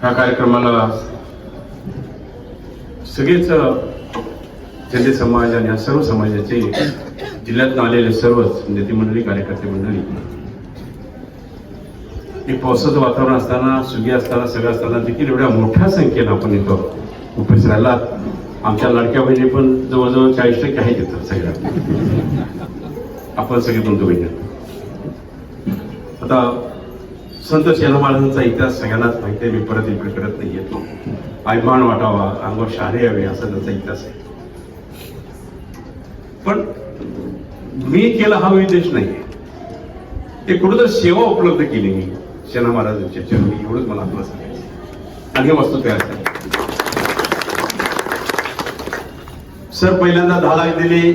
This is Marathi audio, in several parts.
ह्या कार्यक्रमाला सगळेच जनते समाज आणि या सर्व समाजाचे जिल्ह्यातून आलेले सर्वच नेते मंडळी कार्यकर्ते मंडळी एक पावसाचं वातावरण असताना सुगी असताना सगळं असताना देखील एवढ्या मोठ्या संख्येनं आपण इथं उपस्थित राहिला आमच्या लाडक्या बहिणी पण जवळजवळ चाळीस टक्के आहेत इथं सगळ्या. आपण सगळे बंधू बहिणी. आता संत शेना महाराजांचा इतिहास सगळ्यांनाच माहिती आहे. मी परत इकडे करत येतो अभिमान वाटावा अंगावर शहारे यावे असा त्यांचा इतिहास आहे. पण मी केला हा उद्देश नाही. ते कुठं सेवा उपलब्ध केली मी शेना महाराजांच्या चरणी. एवढंच मला आपलं सांगायचं आणि वस्तू तयार झाली. सर पहिल्यांदा दहा लाख दिले.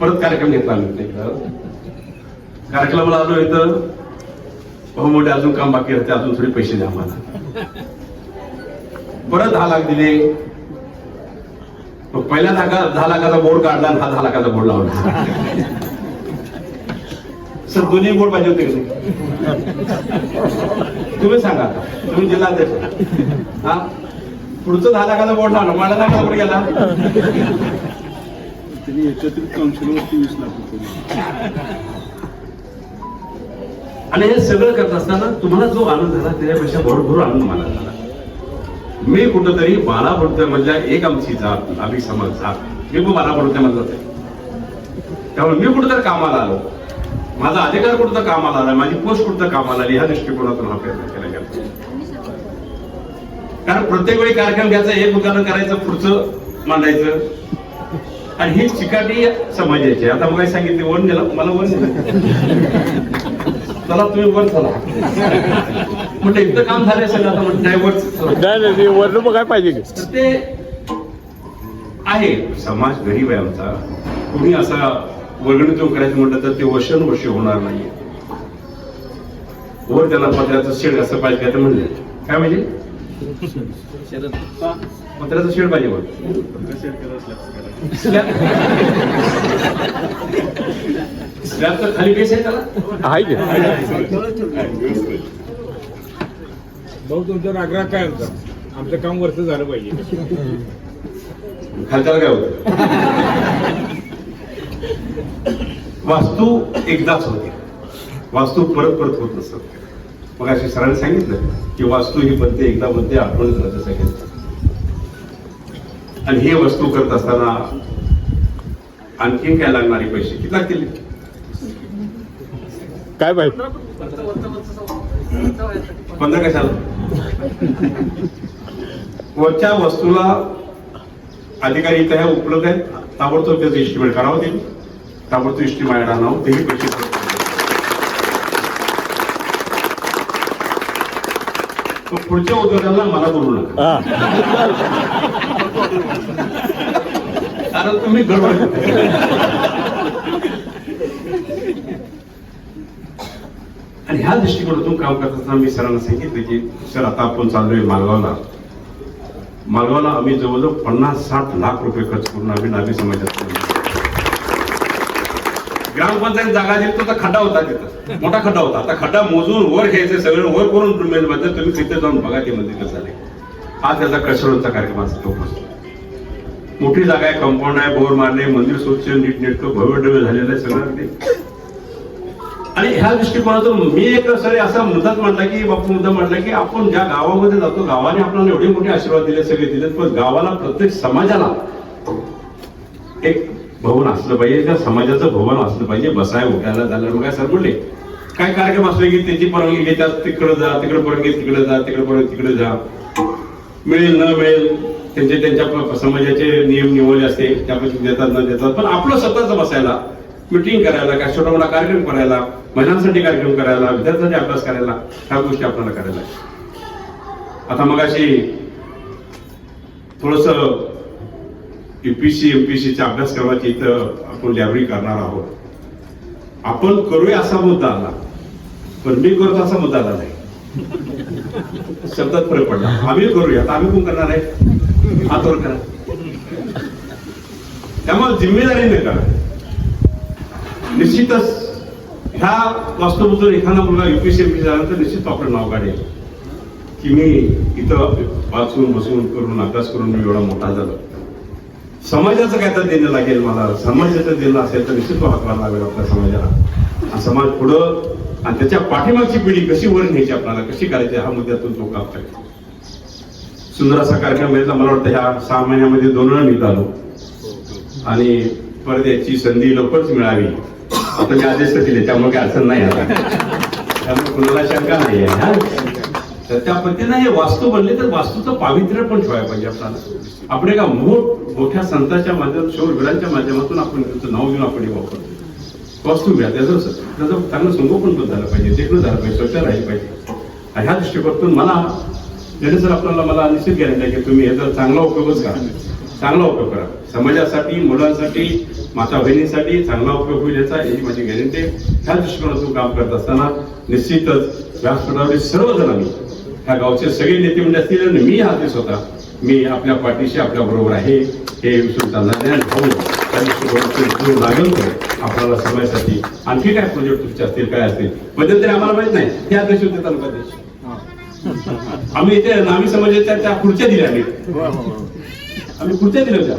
परत कार्यक्रम घेतला आम्ही कार्यक्रमाला आलो इथं. भाऊ मोठे अजून काम बाकी राहते अजून थोडे पैसे द्या आम्हाला. परत दहा लाख दिले. मग पहिल्या दहा दहा लाखाचा बोर्ड काढला आणि हा दहा लाखाचा बोर्ड लावला. सर दोन्ही बोर्ड पाहिजे होते का तुम्ही सांगा आता. तुम्ही जिल्हाध्यक्ष. हा? पुढचं दहा लाखाचा बोर्ड लावला. मला दहा बोर्ड गेला. त्यांनी एकत्रित काउन्सिलवरती वीस लाख रुपये. आणि हे सगळं करत असताना तुम्हाला जो आनंद झाला त्याच्यापेक्षा भरभर आनंद मला झाला. मी कुठंतरी बाळापडत्या मधल्या एक आमची जात आम्ही समाज जात मी पण बाळापडत्या मधला त्यामुळे मी कुठंतरी कामाला आलो. माझा अधिकार कुठं कामाला आला माझी पोस्ट कुठं कामाला आली ह्या दृष्टिकोनातून हा प्रयत्न केला गेला. कारण प्रत्येक वेळी कार्यक्रम घ्यायचा एक उदाहरण करायचं पुढचं मांडायचं. आणि ही चिकाटी समाजाची आता मग सांगितली वन दिला मला वन दिला चला तुम्ही वर चला. म्हणजे एकदा काम झालंय सगळं आता म्हणत नाही वर चला. नाही बघायला पाहिजे तर ते आहे. समाज गरीब आहे आमचा. कोणी असा वर्गणीतून करायचं म्हटलं तर ते वर्षानुवर्षे होणार नाही वर त्याला पत्र्याचं शेड असं पाहिजे काय ते म्हणले. काय म्हणजे? पत्र्याचं शेड पाहिजे वर. स्लॅब स्लॅबचं खाली बेस आहे त्याला. आहे की? भाऊ तुमचा आग्रह काय होता? आमचं काम वरचं झालं पाहिजे. खालच्याला काय होतं? वास्तू एकदाच होते. वास्तू परत परत होत नसत. मग असे सरांनी सांगितलं की वास्तू ही बनते एकदा बनते आठवण राहते सगळ्यांचं आणि हे वस्तू करत असताना आणखीन काय लागणारे पैसे? किती लागतील? काय पाहिजे पंधरा कशाला? वरच्या वस्तूला अधिकारी इथं ह्या उपलब्ध आहेत. ताबडतोब त्याचं इस्टिमेट करावं ते. ताबडतोब इस्टिमेट आणावं तेही पैसे पुढच्या उद्योगाला मला बोलू नका. कारण तुम्ही गडबड आणि ह्या दृष्टिकोनातून काम करत असताना मी सरांना सांगितलं की सर आता आपण चाललोय मालगावला. मालगावला आम्ही जवळजवळ पन्नास साठ लाख रुपये खर्च करून आम्ही नावी समाजात ग्रामपंचायत जागा दिली तर खड्डा होता तिथं. मोठा खड्डा होता. आता खड्डा मोजून वर घ्यायचे सगळे वर करून मेन बद्दल तुम्ही तिथे जाऊन बघा ते मंदिर कसं झाले हा त्याचा कशरोचा कार्यक्रम असतो तो मोठी जागा आहे कंपाऊंड आहे बोर मारले मंदिर स्वच्छ नीटनेटकं भव्य डव्य झालेलं आहे सगळं आणि ह्या दृष्टिकोनातून मी एक सर असा मुद्दाच म्हटला की बापू मुद्दा म्हटला की आपण ज्या गावामध्ये जातो गावाने आपल्याला एवढे मोठे आशीर्वाद दिले सगळे दिले पण गावाला प्रत्येक समाजाला एक भवन असलं पाहिजे त्या समाजाचं भवन असलं पाहिजे. बसाय उठायला झालं मग काय सर म्हणले काय कार्यक्रम असले की त्याची परवानगी घेतात तिकडे जा तिकडे परवानगी तिकडे जा तिकडे परवानगी तिकडे जा. मिळेल न मिळेल त्यांचे त्यांच्या समाजाचे नियम निवडले असते त्यापैकी देतात न देतात. पण आपलं स्वतःच बसायला मिटिंग करायला काय छोटा कार्यक्रम करायला महिलांसाठी कार्यक्रम करायला विद्यार्थ्यांसाठी अभ्यास करायला ह्या गोष्टी आपल्याला करायला आता मग अशी थोडस युपीसी एमपीसीच्या अभ्यासक्रमाची इथं आपण लॅबरी करणार आहोत. आपण करूया असा मुद्दा आला पण मी करतो असा मुद्दा आला नाही. शब्दात फरक पडला. आम्ही करूया आता आम्ही कोण करणार आहे? हातवर करा. त्यामुळे जिम्मेदारीने करा निश्चितच ह्या वास्तूमधून एखादा मुलगा युपीएससी एमपी झाल्यानंतर तर निश्चित आपलं नाव काढेल की मी इथं वाचून बसून करून अभ्यास करून मी एवढा मोठा झालो. समाजाचं काय तर देणं लागेल मला. समाजाचं देणं असेल तर निश्चित तो हातभार लागेल आपल्या समाजाला. आणि समाज पुढं आणि त्याच्या पाठीमागची पिढी कशी वर न्यायची आपल्याला कशी करायची हा मुद्द्यातून तो काम करेल सुंदर असा कार्यक्रम घेतला मला वाटतं ह्या सहा महिन्यामध्ये दोन वेळा निघालो आणि परत याची संधी लवकरच मिळावी. आपण जे आदेश दिले त्यामुळे काही अडचण नाही आता. त्यामुळे कुणाला शंका नाही आहे हा? तर त्या पद्धतीनं हे वास्तू बनले तर वास्तूचं पावित्र्य पण ठेवायला पाहिजे आपल्याला. आपण एका मोठ मोठ्या संतांच्या माध्यमातून शौरवीरांच्या माध्यमातून आपण त्यांचं नाव घेऊन आपण हे वापरतो. वास्तू घ्या त्याचं त्याचं चांगलं संगोपन पण झालं पाहिजे देखणं झालं पाहिजे स्वच्छ राहिलं पाहिजे. आणि ह्या दृष्टिकोनातून मला त्याने जर आपल्याला मला निश्चित गॅरंटी आहे की तुम्ही याचा चांगला उपयोगच करा. चांगला उपयोग करा. समाजासाठी मुलांसाठी माता बहिणीसाठी चांगला उपयोग होईल याचा याची माझी गॅरंटी आहे. ह्या दृष्टिकोनातून काम करत असताना निश्चितच व्यासपीठावरील सर्वजण आम्ही ह्या गावचे सगळे नेते म्हणजे असतील आणि मी हा दिस होता मी आपल्या पाठीशी आपल्या बरोबर आहे हे विसरून चालणार नाही भाऊ त्या दृष्टिकोनातून लागेल आपल्याला समाजासाठी आणखी काय प्रोजेक्ट तुमचे असतील काय असतील मध्यंतरी आम्हाला माहीत नाही. हे अध्यक्ष होते तालुका अध्यक्ष आम्ही इथे नामी समाजाच्या त्या खुर्च्या दिल्या आम्ही आम्ही खुर्च्या दिल्या होत्या.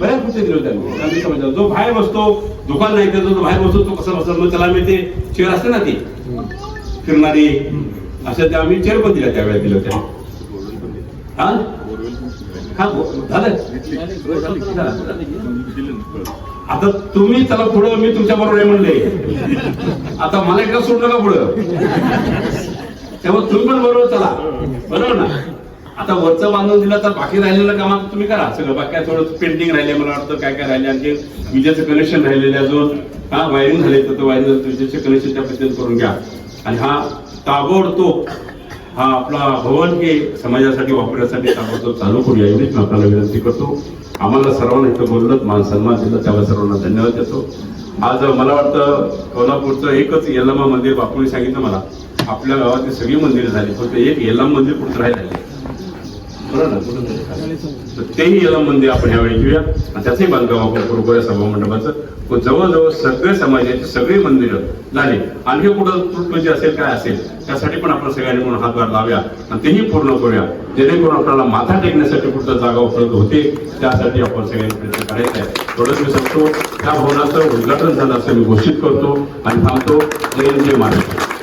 बऱ्याच खुर्च्या दिल्या होत्या. आम्ही. नामी जो बाहेर बसतो दुकान नाही तर जो बाहेर बसतो तो कसा बसतो मग त्याला आम्ही ते चेअर असते ना ती. फिरणारी. अशा त्या आम्ही चेअर पण दिल्या त्यावेळेला दिल्या होत्या. हा? हा हो, झालं. आता तुम्ही चला पुढं मी तुमच्या बरोबर आहे म्हणले. आता मला एकदा सोडलं का पुढं. त्यामुळे तुम्ही पण बरोबर चला. बरोबर ना? आता वरचं बांधून दिलं तर बाकी राहिलेलं काम तुम्ही करा. सगळं बाकी काय थोडं पेंटिंग राहिले मला वाटतं काय काय राहिले आणखी विजेचं कनेक्शन राहिलेलं अजून. हा वायरिंग झाले तर वायरिंग विजेचे कनेक्शन त्या पद्धतीने करून घ्या. आणि हा ताबडतोब हा आपला भवन हे समाजासाठी वापरण्यासाठी ताबडतोब चालू करूया. एवढीच मी आपल्याला विनंती करतो. आम्हाला सर्वांना इथं बोललं मान सन्मान दिलं. त्याला सर्वांना धन्यवाद देतो. आज मला वाटतं कोल्हापूरचं एकच यल्लमा मंदिर बापूने सांगितलं मला. आपल्या गावातली सगळी मंदिरं झाली फक्त एक यल्लाम मंदिर कुठं राहिलं तर तेही यल्लाम मंदिर आपण यावेळी घेऊया आणि त्याचंही बांधकाम आपण करू करूया सभा मंडपाचं. जवळजवळ सगळे समाजाचे सगळे मंदिरं झाले. आणखी कुठं तुटपुंजी असेल काय असेल त्यासाठी पण आपण सगळ्यांनी म्हणून हातभार लावूया. आणि तेही पूर्ण करूया. जेणेकरून आपल्याला माथा टेकण्यासाठी कुठं जागा उपलब्ध होते त्यासाठी आपण सगळ्यांनी प्रयत्न करायचा आहे. थोडंच मी सांगतो त्या भवनाचं उद्घाटन झालं असं मी घोषित करतो आणि थांबतो. जय जय महाराष्ट्र.